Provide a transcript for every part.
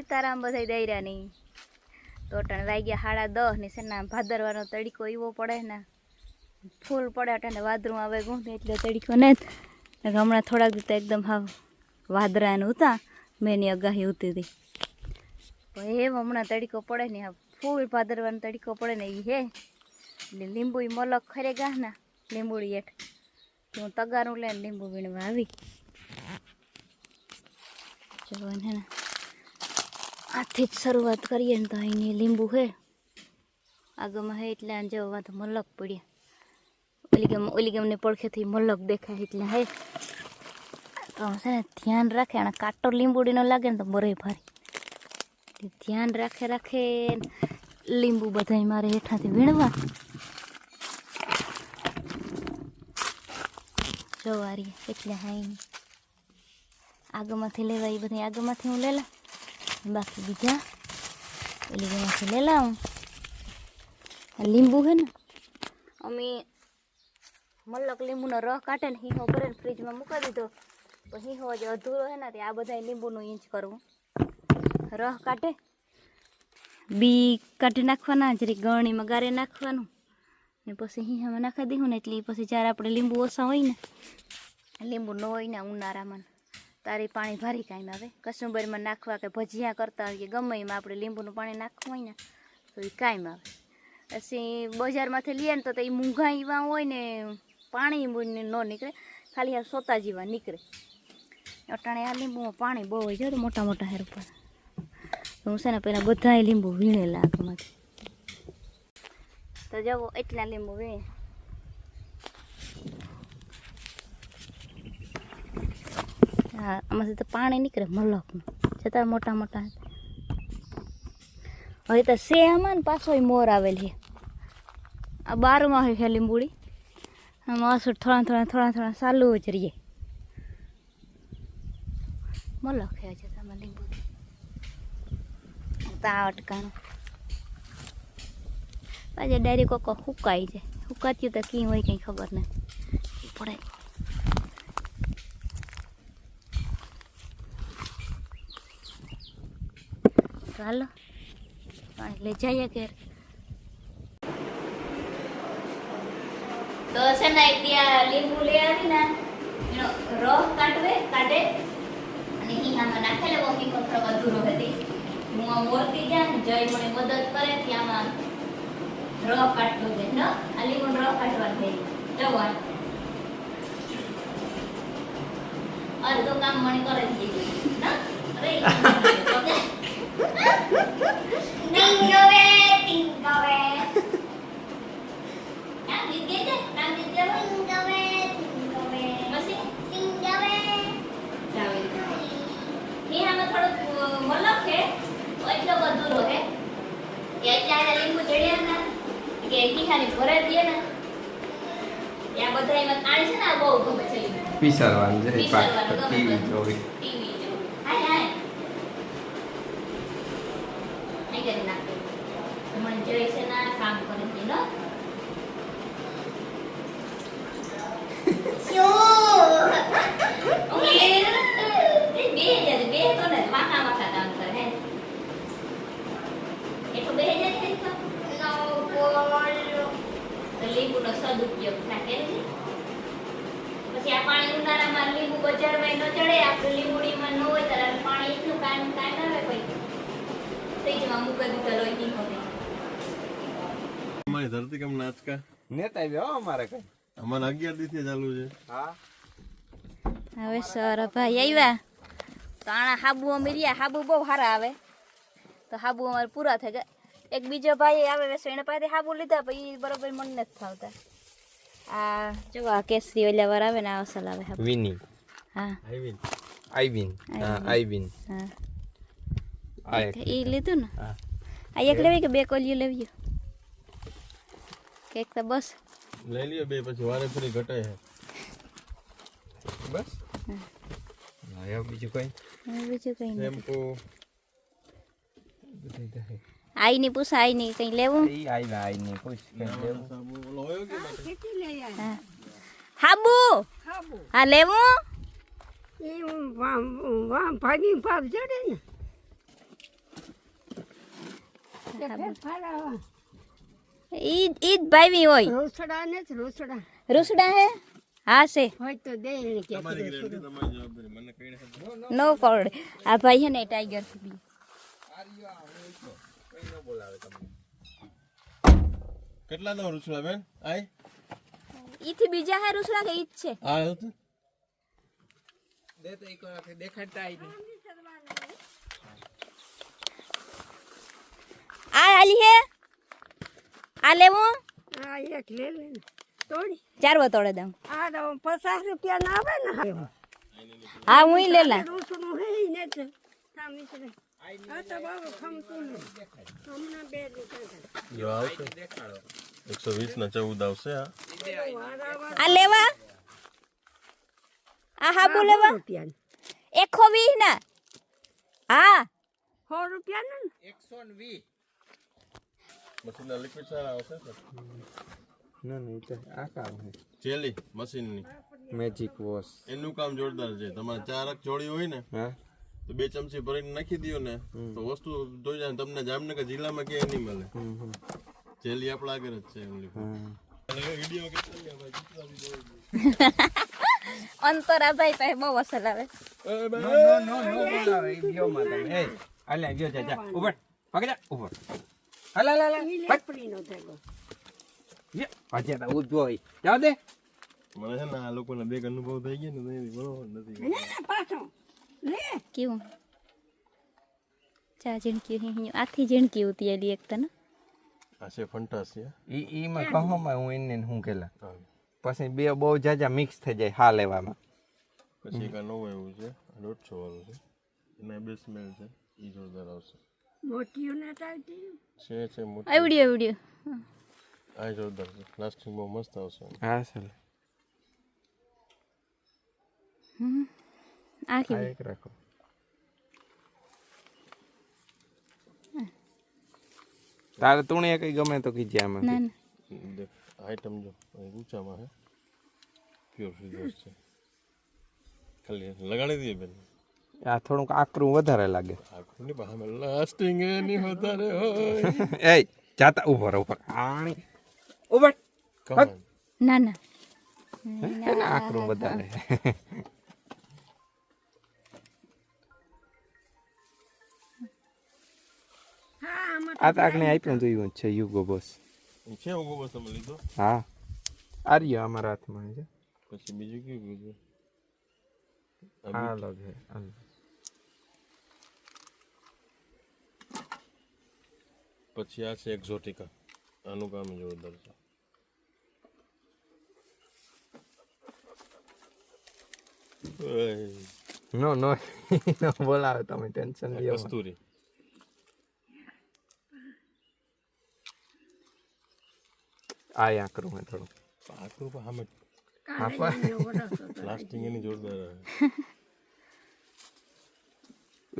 સીતારામ બધા દૈરા નહીં. તો અટાણે વાગ્યા સાડા દસ ને છે ને ભાદરવાનો તડીકો એવો પડે ને, ફૂલ પડે અટાણે વાદરું આવે ગું એટલે તડીકો ને હમણાં થોડાક દિવસ એકદમ હાવ વાદરાનું હતા મેની અગાહી ઉતી હતી એમ હમણાં તડીકો પડે ને હા ફૂલ ભાદરવાનો તડીકો પડે ને એ હે. એટલે લીંબુ મલક ખરે ગા ના લીંબુડી હેઠ. હું તગારું લઈને લીંબુ વીણવા આવી. જો હે ને આથી જ શરૂઆત કરીએ ને તો અહીંની લીંબુ હે. આગળમાં હે એટલે આ જો તો મલક પડ્યા. ઓલી ગામ ઓલી ગામને પડખેથી મલક દેખાય એટલે હે. તો છે ને ધ્યાન રાખે અને કાંટો લીંબુડીનો લાગે ને તો મરે ભારી. ધ્યાન રાખે રાખે લીંબુ બધાય મારે હેઠાથી વીણવા. જવારી એટલે હા આગળમાંથી લેવા એ બધા આગળમાંથી હું લેલા. બાકી બીજા ગમાંથી લેલા હું આ લીંબુ છે ને અમે મલક લીંબુનો રસ કાઢે ને હીહો કરે ને ફ્રીજમાં મૂકી દીધો તો હીહો જે અધૂરો છે ને તે આ બધા લીંબુનું ઇંચ કરવું રસ કાઢે બી કાઢી નાખવાના જરી ગળણીમાં ગારે નાખવાનું ને પછી હીહામાં નાખી દીધું ને એટલે પછી જ્યારે આપણે લીંબુ ઓછા હોય ને લીંબુ ન હોય ને ઉનાળામાં તારી પાણી ભારી કાંઈ આવે. કસુંબરમાં નાખવા કે ભજીયા કરતા કે ગમે એમાં આપણે લીંબુનું પાણી નાખવું હોય ને, તો એ કાંઈ આવે. પછી બજારમાંથી લઈએ ને તો એ મૂંઘા એવા હોય ને, પાણી ન નીકળે, ખાલી આ સોતા જેવા નીકળે. અટાણે આ લીંબુમાં પાણી બહુ હોય છે મોટા મોટા હેર પર હું છે ને પહેલાં બધાય લીંબુ વીણેલા આંખમાંથી. તો જવો એટલા લીંબુ વીણે. હા આમાંથી તો પાણી નીકળે મલકનું છતાં મોટા મોટા હવે તો આમાં ને પાછો મોર આવેલ છે આ બારમાં હોય છે લીંબુડી આમાં થોડા થોડા થોડા થોડા ચાલુ જ રહીએ. મલક છે છે તમે લીંબુડી તા અટકાણું. પાછા ડાયરી કોકો હુકાઈ જાય. હુકાત્યું તો કી હોય કંઈ ખબર નથી. પડે. ચાલો. પાણી લઈ જઈએ ઘેર. તો છે ને ત્યાં લીંબુ લઈ આવી ને, એનો રસ કાઢવે, કાઢે. અને હિહામાં નાખે લેવો હિંગો થોડો અધૂરો હતી હું મોરતી ગયા જય મને મદદ કરે ત્યાંમાં રસ કાઢતો છે ન? આ લીંબુ રસ કાઢવા દે જવાન અડધો કામ મને કરે જ દીધું ના? અરે tinggawe. Masih? Tinggawe. Jawi. Ini hama થોડું મલક છે એટલો બધું રહે કે લીંબુ ચડ્યા ના કે તીખાની ભરે દે ને ત્યાં બધા એમાં તાણી છે ને બહુ ગમે છે છે ટીવી બધું. જોવી ટીવી જો હાય હાય નહીં કરી નાખે મને જોઈ છે ના કામ કરે છે નો બે હજાર બે તો ને માથા માથા કામ કરે હે એટલું બે હજાર થઈ તો તો લીંબુનો સદુપયોગ થાય પછી આ પાણી ઉનાળામાં લીંબુ બજારમાં ન ચડે, આપણે લીંબુડીમાં ન હોય ત્યારે પાણી એટલું કોઈ લોહી નહીં હવે અમારી ધરતી કેમ નાચકા? નેતા આવ્યો અમારે કઈ. અમારે અગિયાર દિવસથી ચાલુ છે. હા. હવે સર ભાઈ આવ્યા. તો આણા હાબુ અમે રહ્યા હાબુ બહુ સારા આવે. તો હાબુ અમારે પૂરા થઈ ગયા. એક બીજો ભાઈ આવે વેસો એને પાસે હાબુ લીધા પછી બરોબર મન નથી થાવતા આ જો આ કેસરી ઓલા વાર આવે ને આ અસલ આવે હાબુ. વિની. હા. આઈ આઈવિન હા આઈવિન હા. આ એક એ લીધું. ને? હા. આ એક લેવી કે બે કોલિયું લેવી? કે એક તો બસ. લઈ લ્યો બે પછી વારે ફરી ઘટાય છે બસ. હા. બીજું કઈ? બીજું કઈ નહીં. શેમ્પુ. હે. આઈની પૂછા આઈની કઈ લેવું? ઈ આવ્યા આઈને પૂછ કઈ લેવું? સાબુ ઓલો કે માટે? હા. હાબુ! હા લેવું? એ ભાગી ભાગ જડે ને. ઈ ઈ જ ભાઈવી હોય રોસડા ને જ રોસડા રૂસડા હે હા છે હોય તો દે એને કે તમારી ગેરંટી તમારી જવાબદારી મને કઈ નથી નો કરડે આ ભાઈ હે ને ટાઈગરથી બી કેટલા નો રૂસડા બેન આય ઈ થી બીજા હે રૂસડા કે ઈ જ છે આ હતું દે તો એક વાર દેખાડતા આઈ નહીં આ આલી હે આ લેવું આ એક લે લે ને. તોડી ચારવો તોડે દઉં આ તો પચાસ રૂપિયા ના આવે ને હા હું ઈ લેલા રોસડું હે ઈ ને જ સામી છે આ તો બહુ ખમતું નહીં હમણાં બે રૂપિયા જો આવશે એકસો વીસ ના ચૌદ આવશે આ આ લેવા આ હાબુ લેવા રૂપિયા એકસો વીસ ના હા સો રૂપિયા ને એકસો ને વીસ મશીનના લિક્વિડ સારા આવશે ને? ના એ તો આ કામ છે જેલી મશીનની. મેજિક વોશ એનું કામ જોરદાર છે. તમારે ચાર આંખ જોડી હોય ને હા? તો બે ચમચી ભરીને નાખી દો ને તો વસ્તુ જોઈ જાય તમને જામનગર જિલ્લામાં ક્યાંય નહીં મળે. જેલી આપણા આગળ જ છે એમની હા. વીડિયો કેટલા ભાઈ પાસે બહુ અસર આવે. નો નો નો નો બોલાવે ઈ ગયો માં તમે. એ અલ્યા ગયો જા જા. ઉપર પકડ ઉપર હલા હલા હલા. ઈ લેપડીનો થયો યે પાછે તો ઉજો હોય જાવ દે. મને છે ને આ લોકોના બેગ અનુભવ થઈ ગયો ને નહીં બરોબર નથી લે ને પાછો. લે. કેવું? ચા ઝીણકી હી આથી જણકી ઉતી આલી એક તને? આ છે ફંટાસિયા ઈ ઈ માં કહો માં હું એને હું કેલા. પછી બે બહુ જાજા મિક્સ થઈ જાય હા લેવામાં પછી એક નવું એવું છે દોઢસો વાળું છે. એના બે સ્મેલ છે એ જોરદાર આવશે. મોટીઓ ને આવતી છે છે મોટી આવડ્યું આવડ્યું આ જોરદાર છે લાસ્ટિંગ બહુ મસ્ત આવશે. હા સર. આ આ એક રાખો. તારે તુણી કઈ ગમે તો કીજે આમાં. ના ના. આઈટમ જો ઊંચામાં છે. પ્યોર ફિઝર્સ છે. ખાલી લગાડી દઈએ બેન. આ થોડુંક આકરું વધારે લાગે. લાસ્ટિંગ એની વધારે હોય એ જાતા ઉભર ઉપર. આણી. ઉપર કમાન ના ના. આકરું વધારે. હા આ તો આપણે આપ્યું જોયું જ છે યુગો બોસ. છે યુગો બસ તમે લીધો? હા. આર્ય અમારા હાથમાં છે. પછી બીજું કયું કીધું? આ અલગ છે અલગ. પછી આ છે એક્ઝોટિકા આનું કામ જોરદાર છે. નો નો નો બોલાવે તમે ટેન્શન લઈ લ્યો. કસ્તુરી. આ યા કરું મેં થોડું. આખું પણ આમે આપા. લાસ્ટિંગ એની જોરદાર આવે.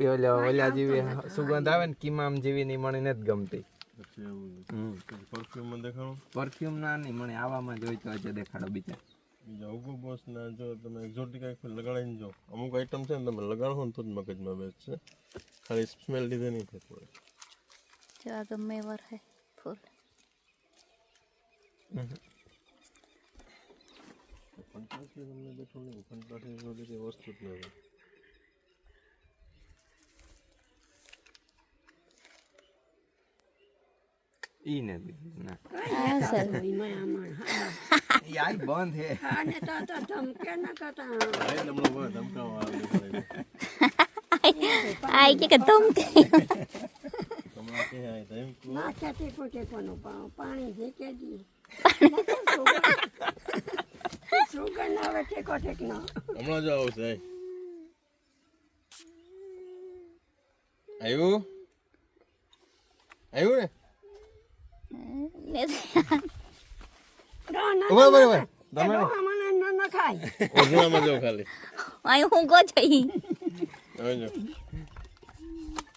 ઓલા ઓલા જેવી સુગંધ આવે ને કિમામ જેવી ની મને નથી ગમતી. પરફ્યુમમાં દેખાણું? પરફ્યુમ ના નહીં મને આવામાં જોઈ તો આજે દેખાડો બીજા. બીજા ઉગો બોસ ના જો તમે એક્ઝોટિકા એક લગાડીને જો અમુક આઈટમ છે ને તમે લગાડો ને તો જ મગજમાં બેસશે ખાલી સ્મેલ લીધે નહીં થતું પડે જો આ ગમે વર હે ફૂલ. ફંટાસી તમને બેઠો નહીં. પંચાસી વસ્તુ જ નથી ઈ ના આમાં યાર બંધ હે આને તો તો ધમકે ન કરતા આ લમણો વા ધમકાવા આવે આ કે કે ધમકે કે તમારે કે પાણી ઝીકે દી સુગંધ આવે ઠેકો ઠેક નો હમણાં જ આવશે આય. આવ્યું આવ્યું ને તમે? જાઓ ખાલી. અહીં હું ગો જઈ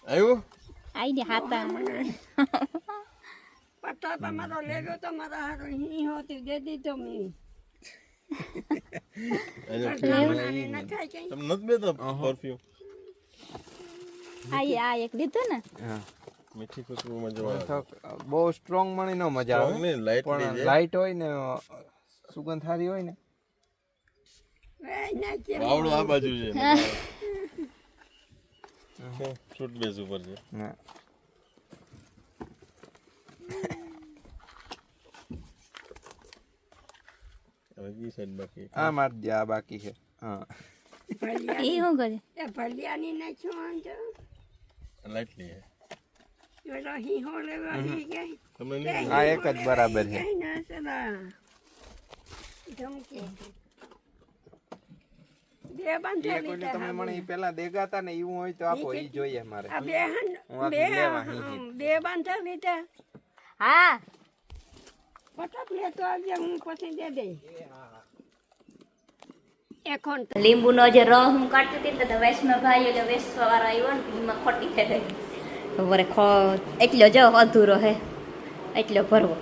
આવ્યું? આઈ ને હાતા પત્તા તમારો લેગો તો મારા હારો હી હોતી દે દીધો મેં. આજો. મને ન ખાય કઈ તમે નથી બેતા પરફ્યુમ? આ આ એક લીધું ને? હા. મીઠી ખુશ્બુમાં જવા તો બહુ સ્ટ્રોંગ મણી નો મજા Strong આવે. નહીં, light પણ લીધે. લાઈટ હોય ને સુગંધ સારી હોય ને. એ નાખીએ વાવડું આ બાજુ છે. શું ફ્રૂટ બેઝ ઉપર છે. ના. હવે કી સાઈડ બાકી આ માર દે આ બાકી છે. હા. ભલિયા એ શું કરે? એ ભલિયાની નાખ્યો આંજો લાઇટલી હે ઓલો હિંહો લેવા લઈ ગઈ તમને નહીં આ એક લીંબુનો જે રસ હું કાઢતી હતી તો વેસમાં ભાઈ એટલે વેસવા વાળો આવ્યો ખોટી થઈ વરે ખો એટલો જ અધૂરો હે. એટલો ભરવો.